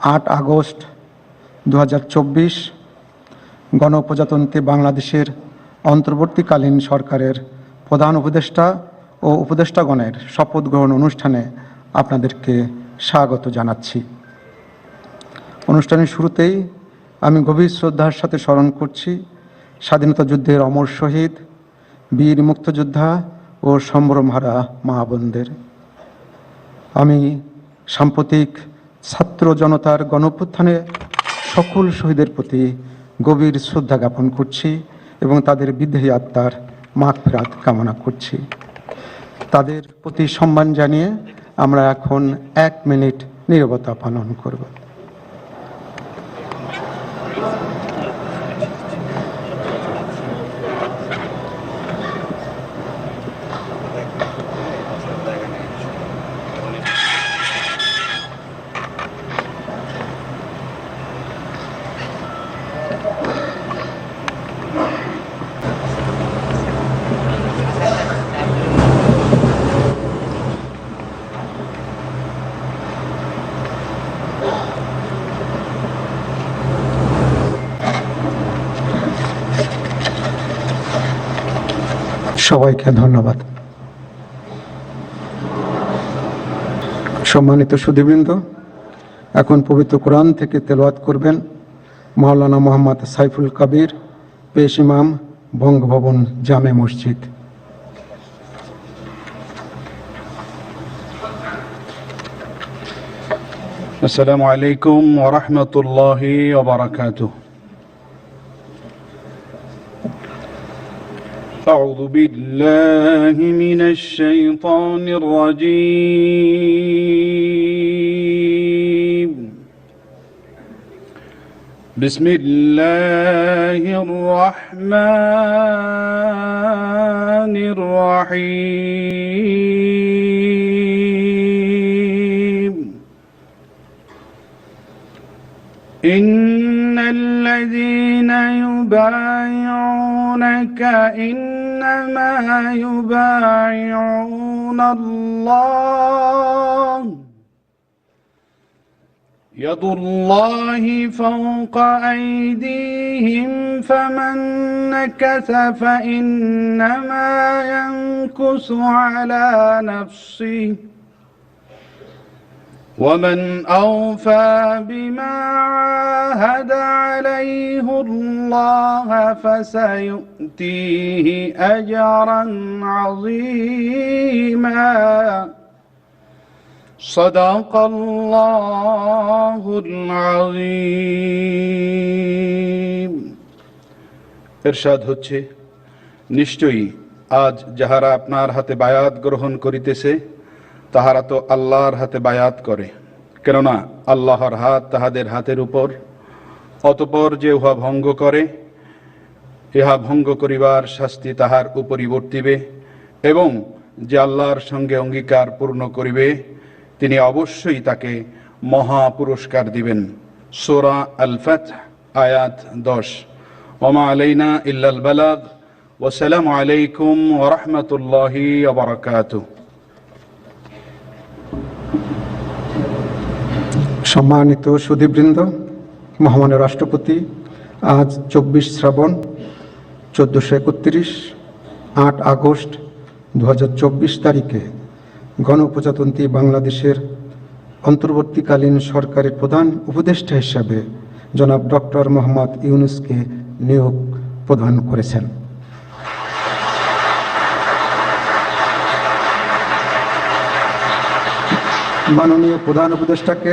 আট আগস্ট দু গণপ্রজাতন্ত্রী বাংলাদেশের অন্তর্বর্তীকালীন সরকারের প্রধান উপদেষ্টা ও উপদেষ্টাগণের শপথ গ্রহণ অনুষ্ঠানে আপনাদেরকে স্বাগত জানাচ্ছি। অনুষ্ঠানের শুরুতেই আমি গভীর শ্রদ্ধার সাথে স্মরণ করছি স্বাধীনতা যুদ্ধের অমর শহীদ, বীর মুক্তযোদ্ধা ও সম্ভ্রমহারা মা বোনদের। আমি সাম্প্রতিক ছাত্র জনতার গণপ্রত্থানে সকল শহীদের প্রতি গভীর শ্রদ্ধা জ্ঞাপন করছি এবং তাদের বিদ্রোহী আত্মার মাগফিরাত কামনা করছি। তাদের প্রতি সম্মান জানিয়ে আমরা এখন এক মিনিট নিরবতা পালন করব। সবাইকে ধন্যবাদ সম্মানিত সুধীবৃন্দ এখন পবিত্র কোরআন থেকে তেলাওয়াত করবেন মাওলানা মোহাম্মদ সাইফুল কবির পেশ ইমাম বঙ্গভবন জামে মসজিদ السلام عليكم ورحمة الله وبركاته أعوذ بالله من الشيطان الرجيم. بسم الله الرحمن الرحيم. إن الذين يبايعونك إنما يبايعون الله. يد الله فوق أيديهم فمن نكث فإنما ينكث على نفسه. ومن أوفى بما عاهد عليه الله فسيؤتيه أجرا عظيما صدق الله العظيم এরশাদ হচ্ছে নিশ্চয়ই আজ যাহারা আপনার হাতে বায়াত গ্রহণ করিতেছে তাহারা তো আল্লাহর হাতে বায়াত করে, কেননা আল্লাহর হাত তাহাদের হাতের উপর। অতপর যে উহা ভঙ্গ করে, ইহা ভঙ্গ করিবার শাস্তি তাহার উপরই বর্তিবে, এবং যে আল্লাহর সঙ্গে অঙ্গীকার পূর্ণ করিবে, তিনি অবশ্যই তাকে মহা পুরস্কার দিবেন। সোরা আল ফাত আয়াত দশ। ওমা আলাইনা ইল্লাল বালাগ। ওসালাম আলাইকুম ওরহমতুল্লাহি ওবরাকাতুহ সম্মানিত সুধীবৃন্দ, মহামান্য রাষ্ট্রপতি, আজ চব্বিশ শ্রাবণ চোদ্দোশো একত্রিশ, আট আগস্ট দু হাজার চব্বিশ তারিখে গণপ্রজাতন্ত্রী বাংলাদেশের অন্তর্বর্তীকালীন সরকারের প্রধান উপদেষ্টা হিসাবে জনাব ডক্টর মোহাম্মদ ইউনুসকে নিয়োগ প্রদান করেছেন। মাননীয় প্রধান উপদেষ্টাকে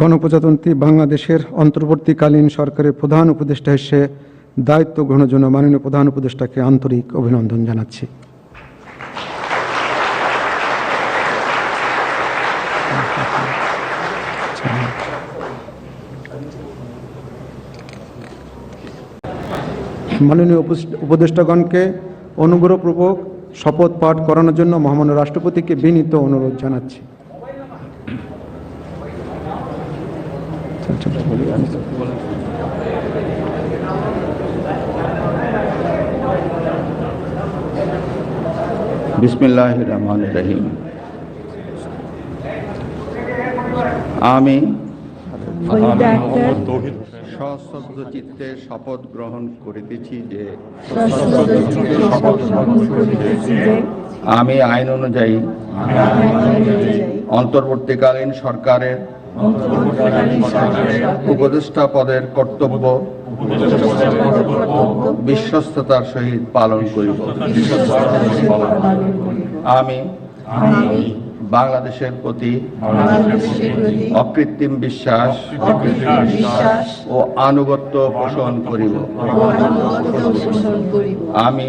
গণপ্রজাতন্ত্রী বাংলাদেশের অন্তর্বর্তীকালীন সরকারের প্রধান উপদেষ্টা হিসেবে দায়িত্ব গ্রহণের জন্য মাননীয় প্রধান উপদেষ্টাকে আন্তরিক অভিনন্দন জানাচ্ছি। মাননীয় উপদেষ্টাগণকে অনুগ্রহপূর্বক শপথ পাঠ করানোর জন্য মহামান্য রাষ্ট্রপতিকে বিনীত অনুরোধ জানাচ্ছি। বিসমিল্লাহ রহমান রহিম আমি আক্তার চিত্তে শপথ গ্রহণ করিতেছি যে, আমি আইন অনুযায়ী অন্তর্বর্তীকালীন সরকারের উপদেষ্টা পদের কর্তব্য বিশ্বস্ততার সহিত পালন করিব। আমি বাংলাদেশের প্রতি অকৃত্রিম বিশ্বাস ও আনুগত্য পোষণ করিব। আমি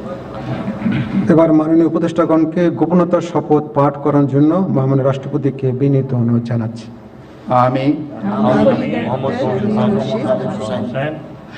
এবার মাননীয় উপদেষ্টাগণকে গোপনতার শপথ পাঠ করার জন্য মহামান্য রাষ্ট্রপতিকে বিনীত অনুরোধ জানাচ্ছি। আমি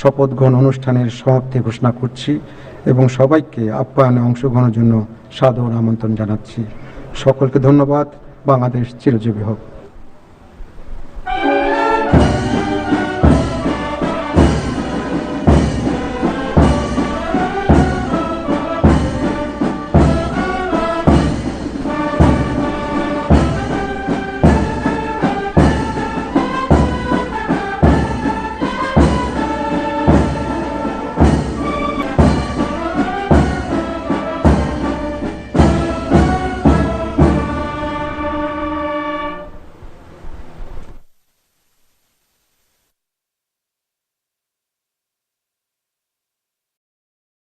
শপথ গ্রহণ অনুষ্ঠানের সমাপ্তি ঘোষণা করছি এবং সবাইকে আপ্যায়নে অংশগ্রহণের জন্য সাদর আমন্ত্রণ জানাচ্ছি। সকলকে ধন্যবাদ। বাংলাদেশ চিরজীবী হোক।